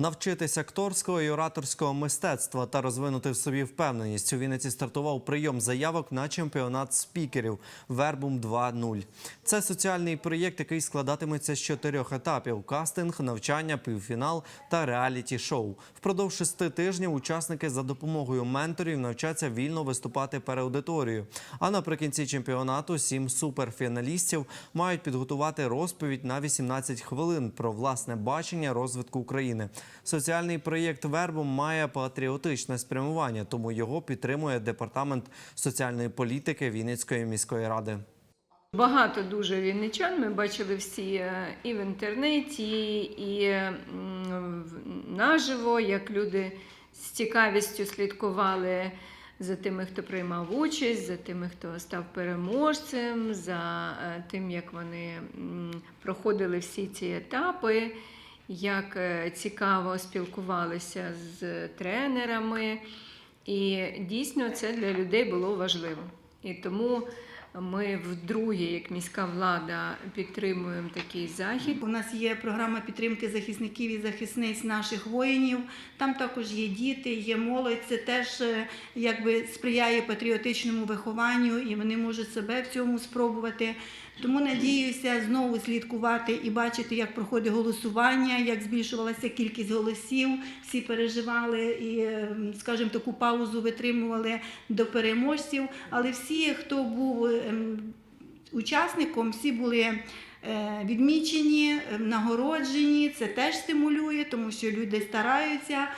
Навчитись акторського і ораторського мистецтва та розвинути в собі впевненість. У Вінниці стартував прийом заявок на чемпіонат спікерів Вербум 2.0. Це соціальний проєкт, який складатиметься з чотирьох етапів: кастинг, навчання, півфінал та реаліті-шоу. Впродовж шести тижнів учасники за допомогою менторів навчаться вільно виступати перед аудиторією. А наприкінці чемпіонату сім суперфіналістів мають підготувати розповідь на 18 хвилин про власне бачення розвитку України. Соціальний проєкт Вербум має патріотичне спрямування, тому його підтримує департамент соціальної політики Вінницької міської ради. Багато дуже вінничан ми бачили всі е, і в інтернеті, і наживо, як люди з цікавістю слідкували за тими, хто приймав участь, за тими, хто став переможцем, за е, тим, як вони проходили всі ці етапи, як е, цікаво спілкувалися з тренерами. І дійсно це для людей було важливо. І тому ми вдруге, як міська влада, підтримуємо такий захід. У нас є програма підтримки захисників і захисниць наших воїнів. Там також є діти, є молодь. Це теж е, якби сприяє патріотичному вихованню, і вони можуть себе в цьому спробувати. Тому надіюся знову слідкувати і бачити, як проходить голосування, як збільшувалася кількість голосів. Всі переживали і, е, скажімо, таку паузу витримували до переможців. Але всі, хто був ем, учасником, всі були е, відмічені, е, нагороджені. Це теж стимулює, тому що люди стараються.